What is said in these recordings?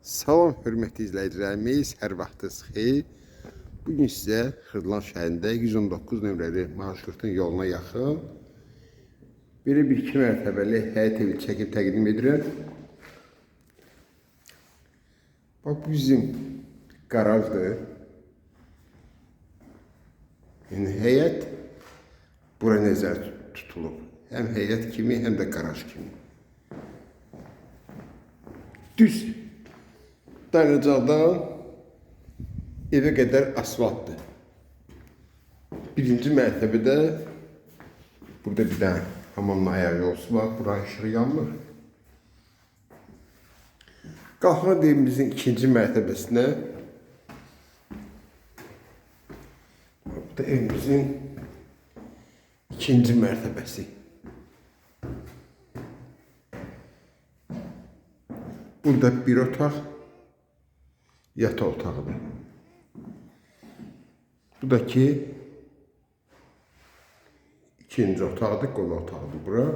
Salam hörmətli izləyicilərimiz, hər vaxtınız xeyir. Bu gün sizə Xırdalan şəhərində 119 nömrəli marşrutun yoluna yaxın belə bir iki mərtəbəli həyət evi çəkib təqdim edirəm. Bax bu bizim qarajdır. Yəni həyət bura nəzər tutulub. Həm həyət kimi, həm də qaraj kimi. Düz dayanacaqdan evə qədər asfaltdır. Birinci mərtəbədə burada bir dənə hamamla ayaq yolsu var. Buranın işığı yanmır. Qalxma evimizin ikinci mərtəbəsinə bu da evimizin ikinci mərtəbəsi. Burada bir otaq yataq otağıdır. Bu da ki ikinci otaqdır, qonaq otağıdır bura.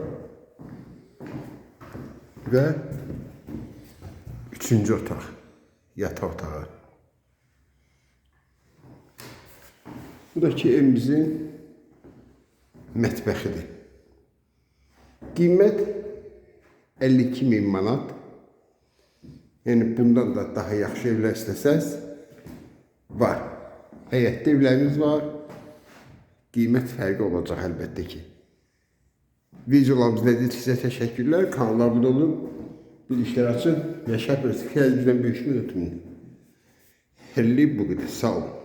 Və üçüncü otaq, yataq otağı. Bu da ki evimizin mətbəxidir. Qiymət 52 min manat. Yəni bundan da daha yaxşı evlər istəsəz var. Həyətdə evlərimiz var. Qiymət fərqi olacaq əlbəttə ki. Videolarımızı izlədiyinizə təşəkkürlər. Kanala abunə olun. Bilişlər açın. Yaşar Özkəl bizdən böyüşmək ötürün. Helli bu qədər. Sağ olun.